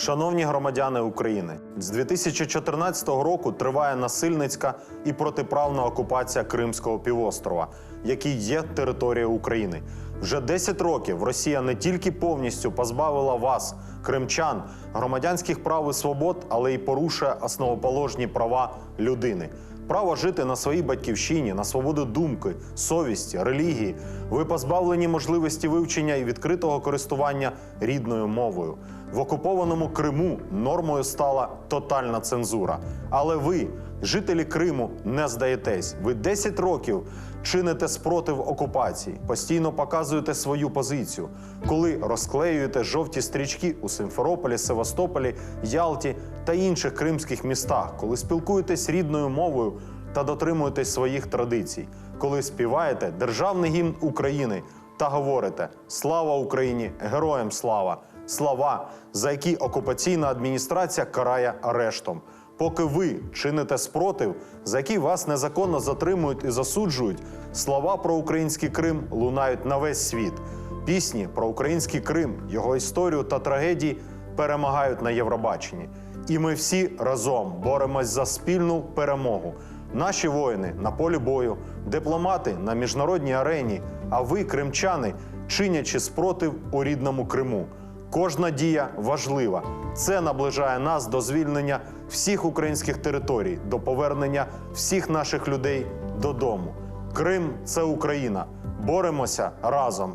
Шановні громадяни України, з 2014 року триває насильницька і протиправна окупація Кримського півострова, який є територією України. Вже 10 років Росія не тільки повністю позбавила вас, кримчан, громадянських прав і свобод, але й порушує основоположні права людини. Право жити на своїй батьківщині, на свободу думки, совісті, релігії. Ви позбавлені можливості вивчення і відкритого користування рідною мовою. В окупованому Криму нормою стала тотальна цензура. Але ви, жителі Криму, не здаєтесь. Ви 10 років чините спротив окупації, постійно показуєте свою позицію, коли розклеюєте жовті стрічки у Симферополі, Севастополі, Ялті та інших кримських містах, коли спілкуєтесь рідною мовою та дотримуєтесь своїх традицій, коли співаєте державний гімн України та говорите Слава Україні! Героям слава! Слова, за які окупаційна адміністрація карає арештом. Поки ви чините спротив, за який вас незаконно затримують і засуджують, слова про український Крим лунають на весь світ. Пісні про український Крим, його історію та трагедії перемагають на Євробаченні. І ми всі разом боремось за спільну перемогу. Наші воїни на полі бою, дипломати на міжнародній арені, а ви, кримчани, чинячи спротив у рідному Криму. Кожна дія важлива. Це наближає нас до звільнення всіх українських територій, до повернення всіх наших людей додому. Крим це Україна. Боремося разом.